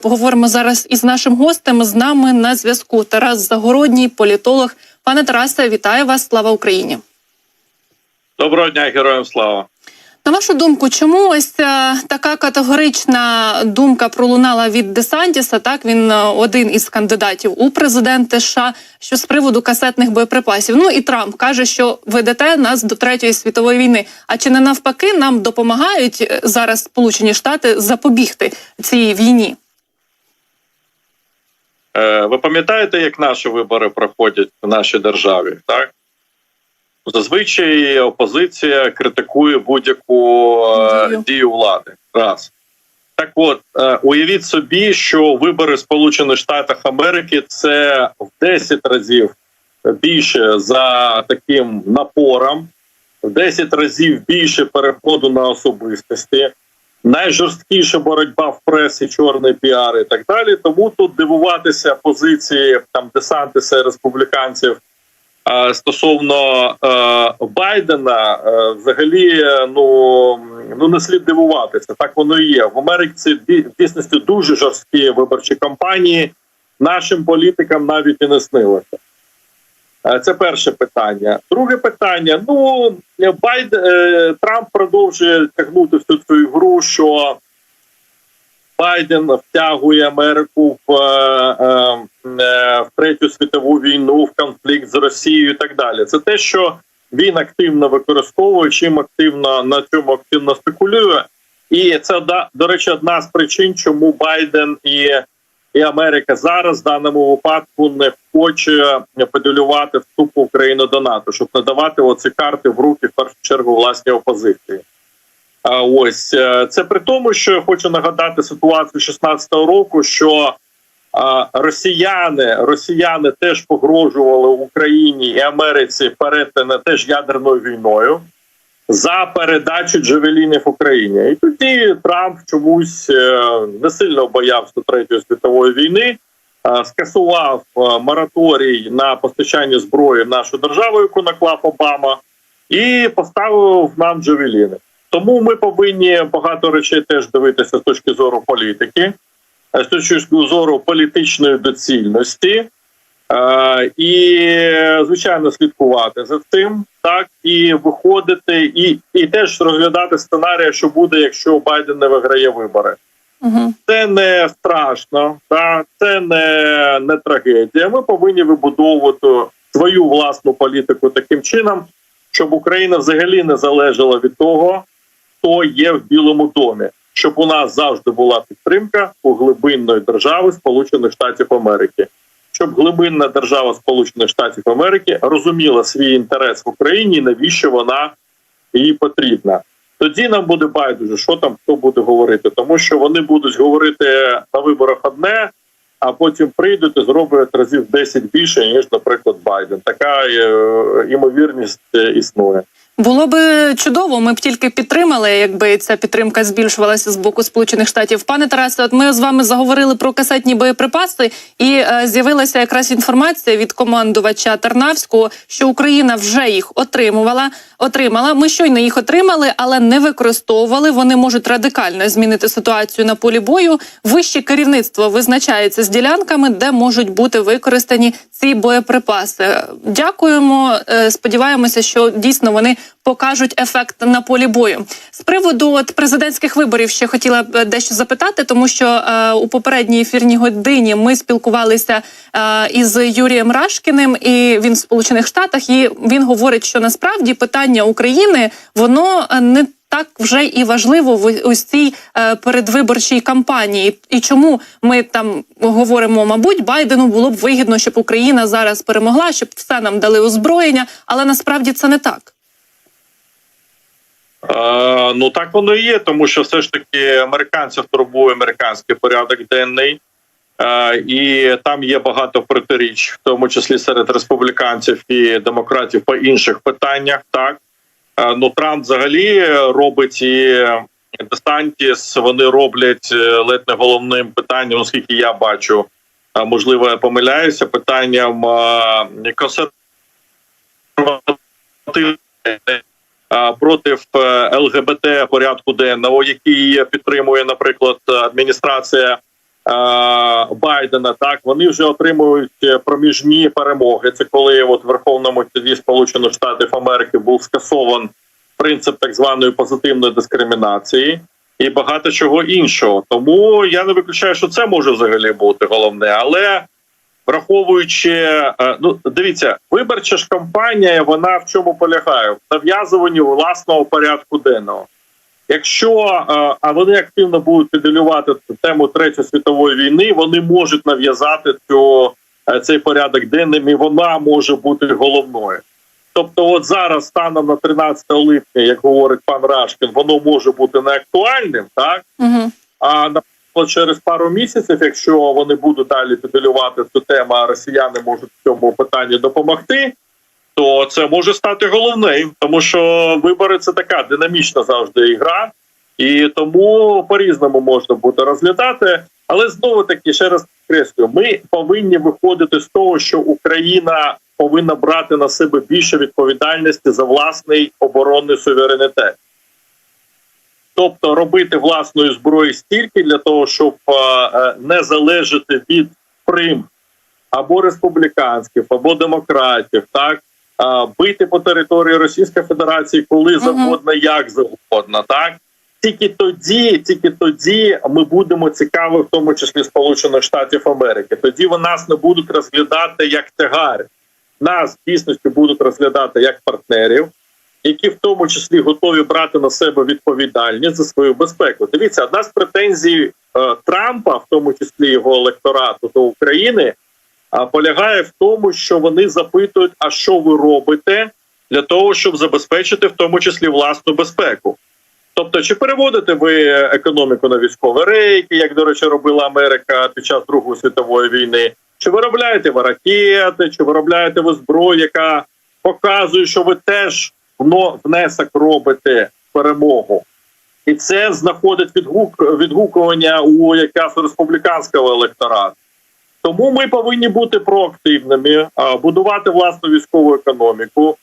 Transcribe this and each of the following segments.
Поговоримо зараз із нашим гостем. З нами на зв'язку Тарас Загородній, політолог. Пане Тарасе, вітаю вас! Слава Україні! Доброго дня, героям слава. На вашу думку, чому ось ця така категорична думка пролунала від Десантіса? Так він е, один із кандидатів у президенти США, що з приводу касетних боєприпасів. Ну і Трамп каже, що ведете нас до третьої світової війни. А чи не навпаки нам допомагають е, зараз Сполучені Штати запобігти цій війні? Е, Ви пам'ятаєте, як наші вибори проходять в нашій державі? Так зазвичай опозиція критикує будь-яку е, Дію. дію влади. Раз так, от е, уявіть собі, що вибори Сполучених Штатах Америки це в 10 разів більше за таким напором, в 10 разів більше переходу на особистості. Найжорсткіша боротьба в пресі, чорний піар і так далі. Тому тут дивуватися позиції там десантиса республіканців е, стосовно е, Байдена, е, взагалі, ну ну не слід дивуватися. Так воно і є. В Америці в дійсності дуже жорсткі виборчі кампанії. Нашим політикам навіть і не снилося. Е, Це перше питання. Друге питання: ну Байд е, Трамп продовжує тягнути всю цю ігру, що Байден втягує Америку в, е, е, е, в третю світову війну, в конфлікт з Росією і так далі. Це те, що він активно використовує, чим активно на цьому активно спекулює. І це до речі, одна з причин, чому Байден і, і Америка зараз в даному випадку не хоче поділювати вступ України до НАТО, щоб не давати оці карти в руки в першу чергу власній опозиції. А ось е, це при тому, що я хочу нагадати ситуацію 16-го року, що росіяни, росіяни теж погрожували Україні і Америці перетине теж ядерною війною за передачу джевелінів Україні. І тоді Трамп чомусь е, не сильно боявся третьої світової війни, е, скасував е, мораторій на постачання зброї в нашу державу, яку наклав Обама, і поставив нам джевеліни. Тому ми повинні багато речей теж дивитися з точки зору політики, з точки зору політичної доцільності. Е, і звичайно слідкувати за цим, так і виходити, і, і теж розглядати сценарій, що буде, якщо Байден не виграє вибори. Угу. Це не страшно, так це не, не трагедія. Ми повинні вибудовувати свою власну політику таким чином, щоб Україна взагалі не залежала від того, хто є в Білому домі, щоб у нас завжди була підтримка у глибинної держави Сполучених Штатів Америки. Щоб глибинна держава Сполучених Штатів Америки розуміла свій інтерес в Україні, і навіщо вона їй потрібна. Тоді нам буде байдуже, що там хто буде говорити, тому що вони будуть говорити на виборах одне, а потім прийдуть і зроблять разів 10 більше ніж, наприклад, Байден. Така е, ймовірність е, існує. Було би чудово, ми б тільки підтримали, якби ця підтримка збільшувалася з боку Сполучених Штатів. Пане Тарасе, от ми з вами заговорили про касетні боєприпаси, і е, з'явилася якраз інформація від командувача Тарнавського, що Україна вже їх отримувала. Отримала. Ми щойно їх отримали, але не використовували. Вони можуть радикально змінити ситуацію на полі бою. Вище керівництво визначається з ділянками, де можуть бути використані ці боєприпаси. Дякуємо. е, Сподіваємося, що дійсно вони покажуть ефект на полі бою. З приводу от президентських виборів ще хотіла б дещо запитати, тому що е, у попередній ефірній годині ми спілкувалися е, із Юрієм Рашкіним, і він в Сполучених Штатах. І він говорить, що насправді питання України воно е, не так вже і важливо в ось цій е, передвиборчій кампанії. І чому ми там говоримо, мабуть, Байдену було б вигідно, щоб Україна зараз перемогла, щоб все нам дали озброєння, але насправді це не так. Е, ну так воно і є, тому що все ж таки американців турбує американський порядок денний. Е, і там є багато протиріч, в тому числі серед республіканців і демократів по інших питаннях. Так Е, ну Трамп взагалі робить і Десантіс. Вони роблять е, ледь не головним питанням, оскільки я бачу. Можливо, я помиляюся питанням консервативних проти ЛГБТ порядку денного, який підтримує, наприклад, адміністрація Байдена. Так вони вже отримують е, проміжні перемоги. Це коли от в Верховному суді Сполучених Штатів Америки був скасован принцип так званої позитивної дискримінації і багато чого іншого. Тому я не виключаю, що це може взагалі бути головне, але враховуючи, е, ну дивіться, виборча ж кампанія, вона в чому полягає? В нав'язуванні власного порядку денного. Якщо е, а вони активно будуть педалювати тему третьої світової війни, вони можуть нав'язати цю е, цей порядок денним, і вона може бути головною. Тобто, от зараз станом на 13 липня, як говорить пан Рашкін, воно може бути неактуальним, так Угу. а наприклад, через пару місяців, якщо вони будуть далі педалювати цю тему, а росіяни можуть в цьому питанні допомогти, то це може стати головним, тому що вибори це така динамічна завжди ігра, і тому по-різному можна буде розглядати. Але знову таки ще раз підкреслюю, ми повинні виходити з того, що Україна повинна брати на себе більше відповідальності за власний оборонний суверенітет. Тобто робити власної зброї стільки для того, щоб е, е, не залежати від прим або республіканських, або демократів, так бити по території Російської Федерації коли завгодно, як завгодно, так тільки тоді, тільки тоді ми будемо цікаві, в тому числі Сполучених Штатів Америки. Тоді вони нас не будуть розглядати як тягар. Нас дійсності будуть розглядати як партнерів, які в тому числі готові брати на себе відповідальність за свою безпеку. Дивіться, одна з претензій е, Трампа, в тому числі його електорату до України, полягає в тому, що вони запитують, а що ви робите для того, щоб забезпечити в тому числі власну безпеку. Тобто, чи переводите ви економіку на військові рейки, як до речі, робила Америка під час Другої світової війни? Чи виробляєте ви ракети, чи виробляєте ви зброю, яка показує, що ви теж внесок робите перемогу? І це знаходить відгук відгукування у якраз республіканського електорату. Тому ми повинні бути проактивними, будувати власну військову економіку,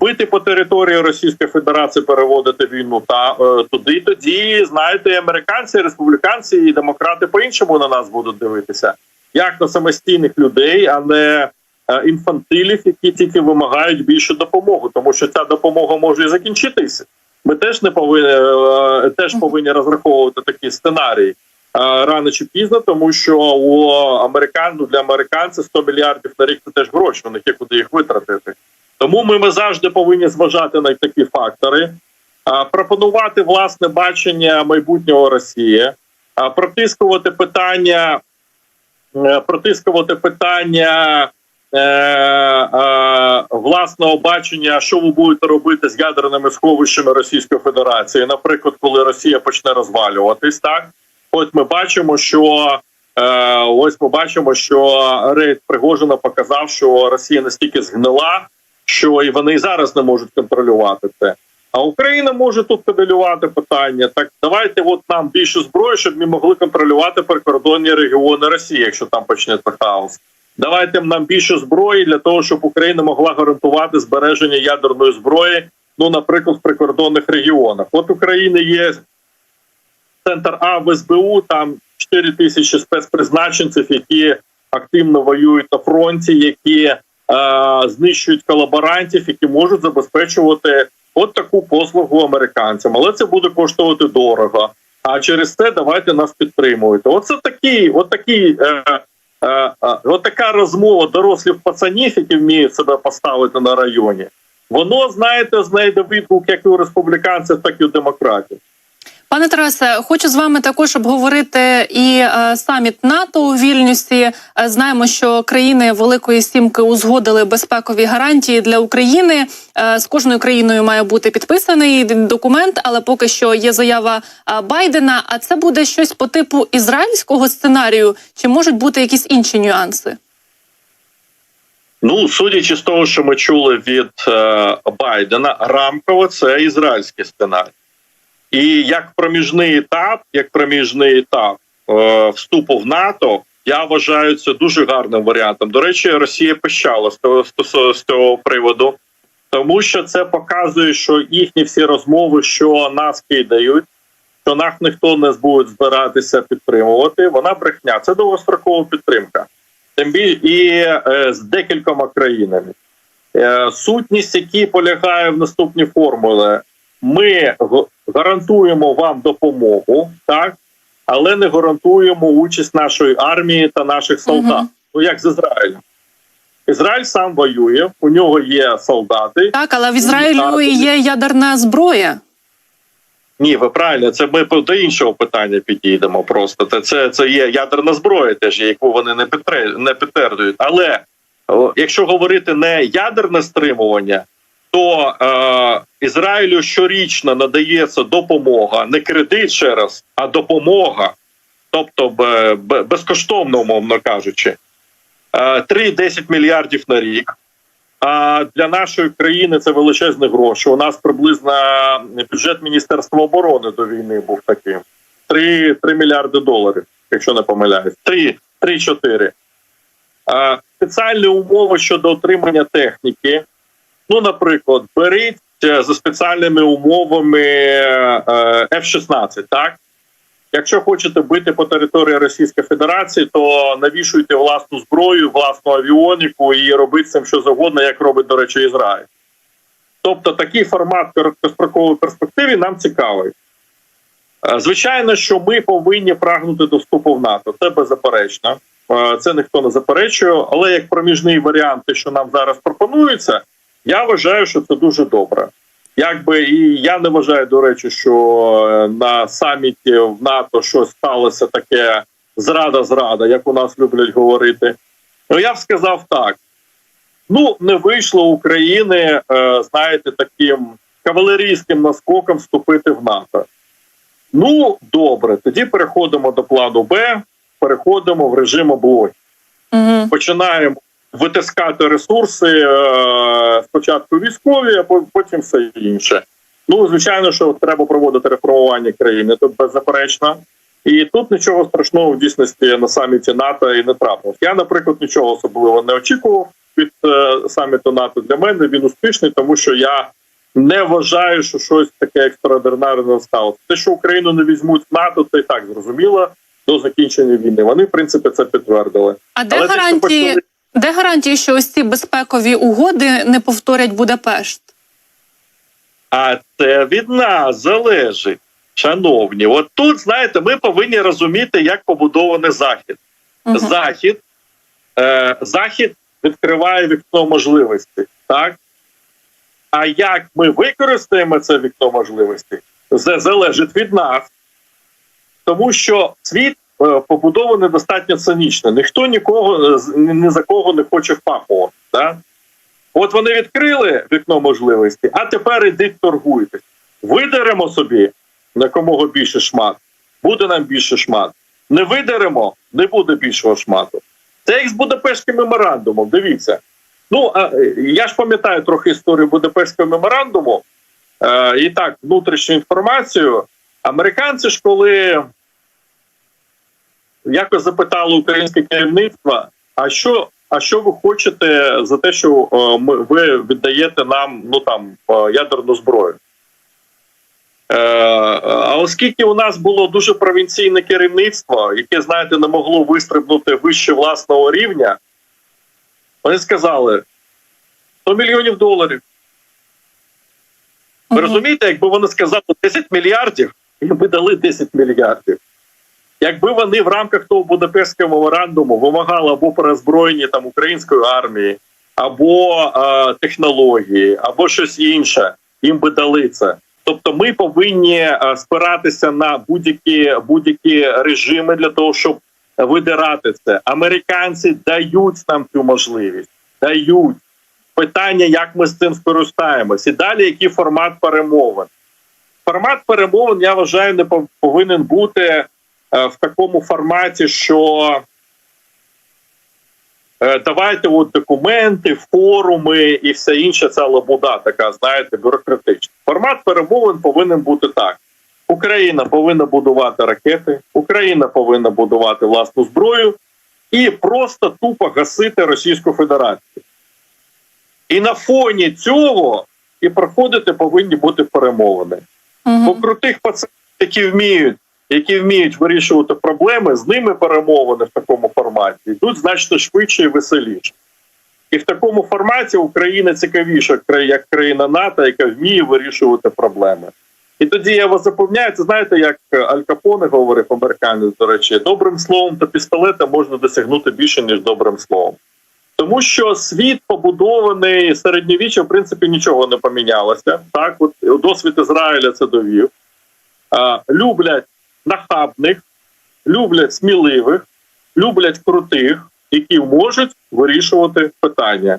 бити по території Російської Федерації, переводити війну та е, туди. Тоді знаєте, і американці, і республіканці і демократи по-іншому на нас будуть дивитися, як на самостійних людей, а не е, інфантилів, які тільки вимагають більше допомоги, тому що ця допомога може і закінчитися. Ми теж не повинні е, теж повинні розраховувати такі сценарії рано чи пізно, тому що у американ ну, для американців 100 мільярдів на рік це теж гроші. Них є куди їх витратити. Тому ми, ми завжди повинні зважати на такі фактори, пропонувати власне бачення майбутнього Росії, а, протискувати питання, е, протискувати питання. е, е, Власного бачення, що ви будете робити з ядерними сховищами Російської Федерації, наприклад, коли Росія почне розвалюватись, так от ми бачимо, що е, ось ми бачимо, що рейд Пригожина показав, що Росія настільки згнила, що і вони і зараз не можуть контролювати це. А Україна може тут педалювати питання. Так давайте от нам більше зброї, щоб ми могли контролювати прикордонні регіони Росії, якщо там почнеться хаос. Давайте нам більше зброї для того, щоб Україна могла гарантувати збереження ядерної зброї. Ну, наприклад, в прикордонних регіонах. От України є центр А в СБУ, там 4 тисячі спецпризначенців, які активно воюють на фронті, які е, знищують колаборантів, які можуть забезпечувати от таку послугу американцям. Але це буде коштувати дорого. А через це давайте нас підтримуйте. Оце такий, от такий. Е, е, е, от така розмова дорослих пацанів, які вміють себе поставити на районі. Воно, знаєте, знайде відгук як і у республіканців, так і у демократів. Пане Тарасе, хочу з вами також обговорити і е, саміт НАТО у Вільнюсі. Е, знаємо, що країни Великої Сімки узгодили безпекові гарантії для України. Е, з кожною країною має бути підписаний документ, але поки що є заява Байдена. А це буде щось по типу ізраїльського сценарію, чи можуть бути якісь інші нюанси? Ну, судячи з того, що ми чули від е, Байдена, рамково це ізраїльський сценарій. І як проміжний етап, як проміжний етап е, вступу в НАТО, я вважаю це дуже гарним варіантом. До речі, Росія пищала з того з, цього приводу, тому що це показує, що їхні всі розмови, що нас кидають, що нас ніхто не буде збиратися підтримувати. Вона брехня. Це довгострокова підтримка. Тим більше і е, з декількома країнами. Е, сутність, які полягає в наступній формулі, ми гарантуємо вам допомогу, так, але не гарантуємо участь нашої армії та наших солдат. Мгм. Ну як з Ізраїлем. Ізраїль сам воює, у нього є солдати. Так, але в Ізраїлю і є ядерна зброя. Ні, ви правильно, це ми до іншого питання підійдемо. Просто це, це, є ядерна зброя, теж яку вони не підтверджують. Але якщо говорити не ядерне стримування, то е, Ізраїлю щорічно надається допомога, не кредит ще раз, а допомога, тобто безкоштовно, умовно кажучи, е, 3-10 мільярдів на рік. А для нашої країни це величезні гроші. У нас приблизно бюджет Міністерства оборони до війни був таким: 3, 3 мільярди доларів, якщо не помиляюсь. 3, 3-4. Спеціальні умови щодо отримання техніки. Ну, наприклад, беріть е, за спеціальними умовами е, F-16, так? Якщо хочете бити по території Російської Федерації, то навішуйте власну зброю, власну авіоніку і робіть цим що завгодно, як робить, до речі, Ізраїль. Тобто такий формат в короткостроковій перспективі нам цікавий. Е, Звичайно, що ми повинні прагнути до вступу в НАТО. Це беззаперечно. Це ніхто не заперечує. Але як проміжний варіант, те, що нам зараз пропонується, я вважаю, що це дуже добре. Якби і я не вважаю, до речі, що е, на саміті в НАТО щось сталося таке зрада-зрада, як у нас люблять говорити. Ну я б сказав так: ну не вийшло України, е, знаєте, таким кавалерійським наскоком вступити в НАТО. Ну добре, тоді переходимо до плану Б, переходимо в режим облоги Угу. починаємо витискати ресурси е, спочатку військові, а по- потім все інше. Ну звичайно, що треба проводити реформування країни. Тут беззаперечно. І тут нічого страшного в дійсності на саміті НАТО і не трапилось. Я, наприклад, нічого особливо не очікував від е, саміту НАТО. Для мене він успішний, тому що я не вважаю, що щось таке екстраординарне сталося. Те, що Україну не візьмуть в НАТО, це і так зрозуміло до закінчення війни. Вони, в принципі, це підтвердили. А де гарантії, де гарантії, що ось ці безпекові угоди не повторять Будапешт? А це від нас залежить, шановні. От тут, знаєте, ми повинні розуміти, як побудований захід. Угу. Захід, е, захід відкриває вікно можливостей, так? А як ми використаємо це вікно можливостей, це залежить від нас, тому що світ е, побудований достатньо цинічно. Ніхто нікого е, ні за кого не хоче впахувати. Так? От вони відкрили вікно можливості, а тепер ідіть торгуйтесь. Видеремо собі на комого більше шмат, буде нам більше шмат. Не видеремо, не буде більшого шмату. Це як з Будапештським меморандумом. Дивіться. Ну а е, я ж пам'ятаю трохи історію Будапештського меморандуму. І так, внутрішню інформацію. Американці ж коли якось запитали українське керівництво, а що, а що ви хочете за те, що е, ми, ви віддаєте нам ну там е, ядерну зброю? Е, а оскільки у нас було дуже провінційне керівництво, яке, знаєте, не могло вистрибнути вище власного рівня, вони сказали 100 мільйонів доларів. Ви розумієте, якби вони сказали 10 мільярдів, їм би дали 10 мільярдів. Якби вони в рамках того Будапештського меморандуму вимагали або перезброєння там української армії, або е, технології, або щось інше, їм би дали це. Тобто, ми повинні е, спиратися на будь-які будь-які режими для того, щоб видирати це. Американці дають нам цю можливість, дають питання, як ми з цим скористаємось, і далі який формат перемовин. Формат перемовин, я вважаю, не повинен бути в такому форматі, що е, давайте от документи, форуми і все інше, ця лабуда така, знаєте, бюрократична. Формат перемовин повинен бути так. Україна повинна будувати ракети, Україна повинна будувати власну зброю і просто тупо гасити Російську Федерацію. І на фоні цього і проходити повинні бути перемовини. Угу. крутих пацанів які вміють, які вміють вирішувати проблеми, з ними перемовини в такому форматі йдуть значно швидше і веселіше. І в такому форматі Україна цікавіша як країна НАТО, яка вміє вирішувати проблеми. І тоді я вас запевняю, це знаєте, як Аль Капоне говорив американець, до речі, добрим словом та пістолетом можна досягнути більше, ніж добрим словом. Тому що світ побудований середньовіччя, в принципі, нічого не помінялося. Так, от досвід Ізраїля це довів. Люблять нахабних, люблять сміливих, люблять крутих, які можуть вирішувати питання.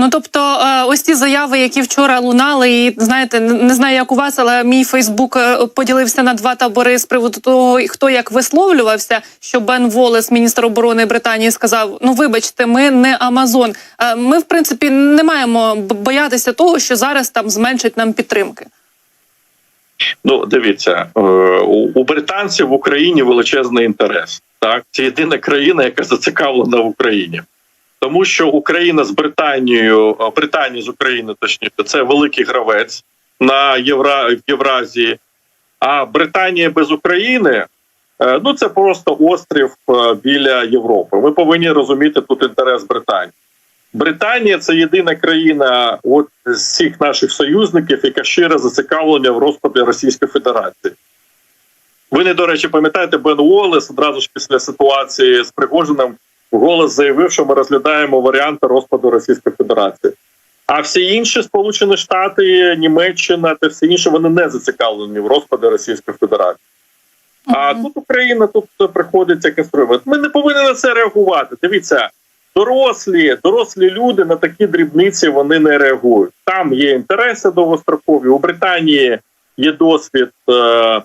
Ну тобто, е, ось ті заяви, які вчора лунали, і знаєте, не знаю, як у вас, але мій Фейсбук е, поділився на два табори з приводу того, хто як висловлювався. Що Бен Волес, міністр оборони Британії, сказав: Ну, вибачте, ми не Амазон. Е, Ми, в принципі, не маємо боятися того, що зараз там зменшать нам підтримки. Ну, дивіться, е, у британців в Україні величезний інтерес. Так, це єдина країна, яка зацікавлена в Україні. Тому що Україна з Британією, Британія з Україною, точніше, це великий гравець на Євра Євразії. А Британія без України е, ну це просто острів е, біля Європи. Ми повинні розуміти тут інтерес Британії. Британія це єдина країна, от з всіх наших союзників, яка щиро зацікавлена в розпаді Російської Федерації. Ви не до речі, пам'ятаєте, Бен Уоллес одразу ж після ситуації з Пригожиним голос заявив, що ми розглядаємо варіанти розпаду Російської Федерації. А всі інші Сполучені Штати, Німеччина та всі інші вони не зацікавлені в розпаді Російської Федерації. А Мгм. тут Україна тут приходиться конструювати. Ми не повинні на це реагувати. Дивіться, дорослі, дорослі люди на такі дрібниці вони не реагують. Там є інтереси довгострокові. У Британії є досвід е,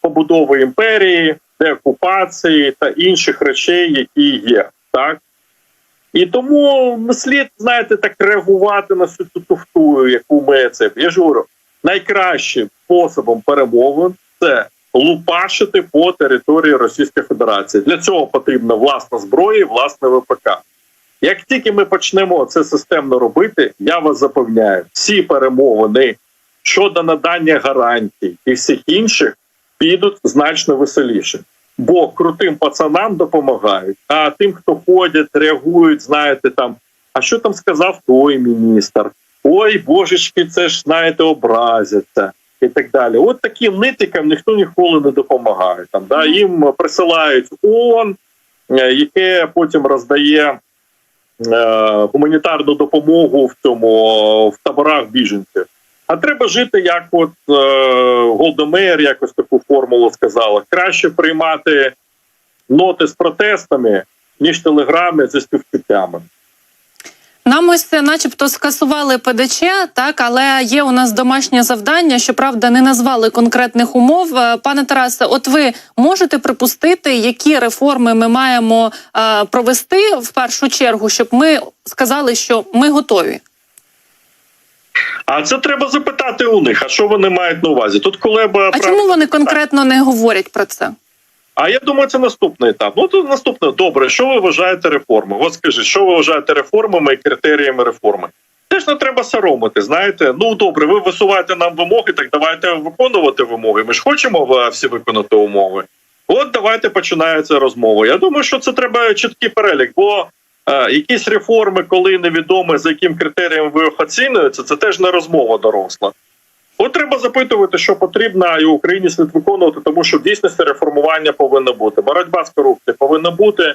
побудови імперії, деокупації та інших речей, які є. Так і тому не слід, знаєте, так реагувати на всю цю туфту, яку ми це. Я ж найкращим способом перемовин це лупашити по території Російської Федерації. Для цього потрібна власна зброя, і власне ВПК. Як тільки ми почнемо це системно робити, я вас запевняю, всі перемовини щодо надання гарантій і всіх інших підуть значно веселіше. Бо крутим пацанам допомагають, а тим, хто ходять, реагують, знаєте, там, а що там сказав той міністр? Ой, божечки, це ж знаєте, образяться і так далі. От таким нитикам ніхто ніколи не допомагає. Там да їм присилають ООН, е, яке потім роздає гуманітарну допомогу в цьому в таборах біженців. А треба жити, як от е, Голдомейр якось таку формулу сказала: краще приймати ноти з протестами, ніж телеграми зі співчуттями. Нам ось начебто, скасували ПДЧ, так але є у нас домашнє завдання. Щоправда, не назвали конкретних умов. Е, Пане Тарасе, от ви можете припустити, які реформи ми маємо е, провести в першу чергу, щоб ми сказали, що ми готові. А це треба запитати у них. А що вони мають на увазі? Тут Кулеба А чому вони конкретно не говорять про це? А я думаю, це наступний етап. Ну то наступне добре. Що ви вважаєте реформою? От скажіть, що ви вважаєте реформами і критеріями реформи? Теж не треба соромити. Знаєте, ну добре, ви висуваєте нам вимоги, так давайте виконувати вимоги. Ми ж хочемо всі виконати умови. От давайте починається розмова. Я думаю, що це треба чіткий перелік, бо е, якісь реформи, коли невідомо за яким критерієм ви їх оцінюєте, це теж не розмова доросла. От треба запитувати, що потрібно, і Україні слід виконувати, тому що в дійсності реформування повинно бути. Боротьба з корупцією повинна бути.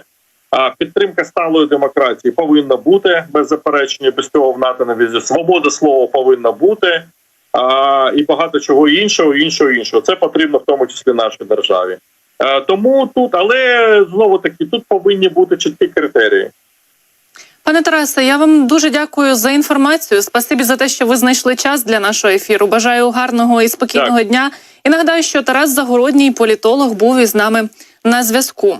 Підтримка сталої демократії повинна бути без заперечення, без цього в НАТО не візі. Свобода слова повинна бути. І багато чого іншого, іншого, іншого. Це потрібно в тому числі нашій державі. А, тому тут, але знову таки, тут повинні бути чіткі критерії. Пане Тарасе, я вам дуже дякую за інформацію. Спасибі за те, що ви знайшли час для нашого ефіру. Бажаю гарного і спокійного Так. дня. І нагадаю, що Тарас Загородній політолог був із нами на зв'язку.